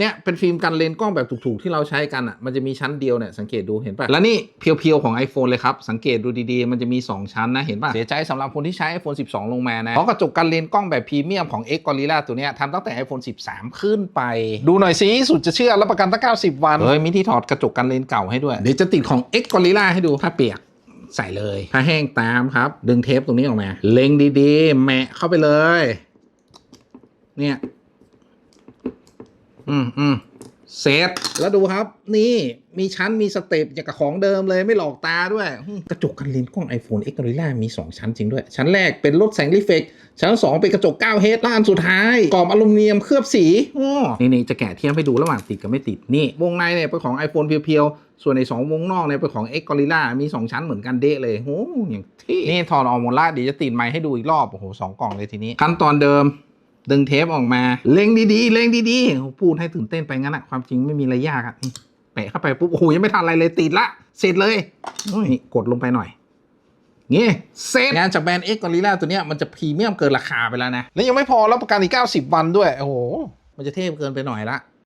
เนี่ยเป็นฟิล์มกันเลนส์กล้องแบบถูกๆที่เราใช้กันอะมันจะมีชั้นเดียวเนี่ยสังเกตดูเห็นป่ะ แล้วนี่เพียวๆของ iPhone เลยครับ สังเกตดูดีๆ มันจะมี 2 ชั้นนะเห็นป่ะ เสียใจสำหรับคนที่ใช้ iPhone 12 ลงมานะ เพราะกระจกกันเลนส์กล้องแบบพรีเมียมของ X Gorilla ตัวเนี้ยทำตั้งแต่ iPhone 13 ขึ้นไป ดูหน่อยสิสุดจะเชื่อรับประกันตั้ง90 วันเฮ้ยมีที่ถอดกระจกกันเลนส์เก่าให้ด้วยเดี๋ยวจะติดของ X Gorilla ให้ดูถ้าเปียกใส่เลยผ้าแห้งตามครับ ดึงเทปตรงนี้ออกมา เล็งดีๆ แมะเข้าไปเลย เนี่ย อืมอืมเสร็จแล้วดูครับ นี่มีชั้นมีสเต็ปอย่างกับของเดิมเลยไม่หลอกตาด้วยอืมกระจกกันเลนส์กล้อง iPhone X Gorilla มี 2 ชั้นจริงด้วย ชั้นแรกเป็นลดแสงรีเฟกชั้น 2 เป็นกระจก 9 เฮดและอันสุดท้ายกรอบอลูมิเนียมเคลือบสีอ้อนี่นี่จะแกะเทียมให้ดูระหว่างติดกับไม่ติด นี่ วงในเนี่ยเป็นของ iPhone เพียวๆ ส่วนใน 2 วงนอกเนี่ยเป็นของ X Gorilla มี 2 ชั้นเหมือนกันเดะเลยโอ้อย่างที่นี่ถอดออกหมดละเดี๋ยวจะติดไมค์ให้ดูอีกรอบโอ้โหสองกล่องเลยทีนี้ขั้นตอนเดิม ดึงเทปออกมา เล็งดีๆ เล็งดีๆโอ้โหพูดให้ตื่นเต้นไปงั้นอะความจริงไม่มีอะไรยากอะนี่แปะเข้าไปปุ๊บโอ้โหยังไม่ทันอะไรเลยติดละ เสร็จเลยนี่กดลงไปหน่อยงี้เสร็จงานจากแบรนด์ X Gorilla ตัวเนี้ยมันจะพรีเมียมเกินราคาไปแล้วนะ แล้วยังไม่พอรับประกันอีก 90 วันด้วย โอ้โห มันจะเทพเกินไปหน่อยละ